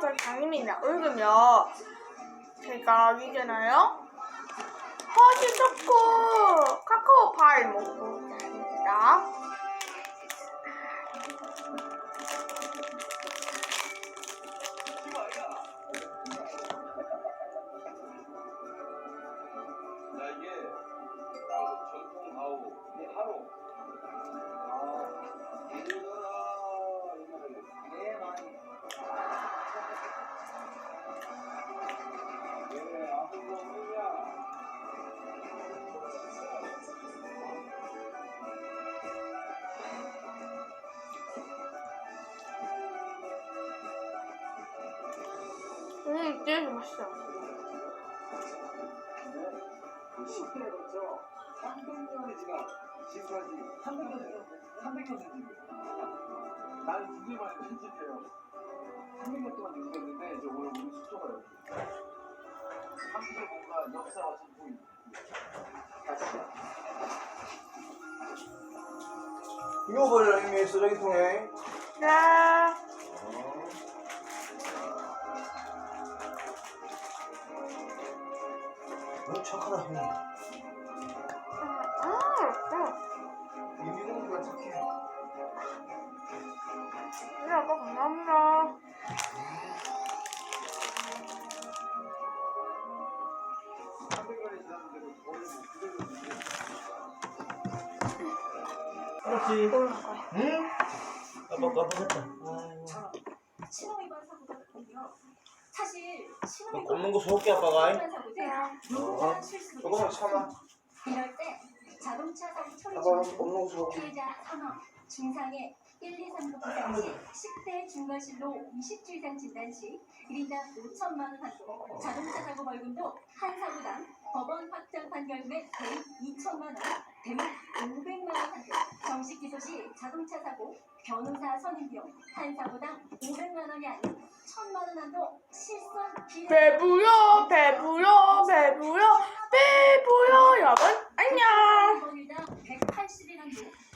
저 장님이 나오면요. 제가 이제나요? 허지 초코 카카오 파이 먹고 있습니다. 야 이게 전통 이 하루 지 300년 300년 된 나는 두개 만에 편집해요. 300년 동안 연구했는데 이제 오늘 우리 숙소가 여기 한국의 뭔가 역사와 전통이 같이 이거 버려 이미 쓰레기통에 네. 너 착하다 음, 이민호가 착해 음. 네, 아빠 감사합니다. 300년이 지났는데도 거의 뭐 그대로 있는데 그렇지. 응? 깜빡 깜빡했다 아이고. 사실 위반 꼽는 거 속게 아빠가 조금만 참아. 이럴 때 자동차 사고 처리 아빠 중 꼽는 거 속게 피해자 사망, 중상해 1, 2, 3급 부상 시 10대 중과실로 20주 이상 진단 시 1인당 5천만 원 한도, 자동차 사고 벌금도 한 사고당 법원 확정 판결금의 대입 2천만 원, 대입 자동차 사고, 변호사 선임비용, 판사보다 500만 원이 아닌 1000만 원 한도 실손 기회. 배부려 배부려 배부려 배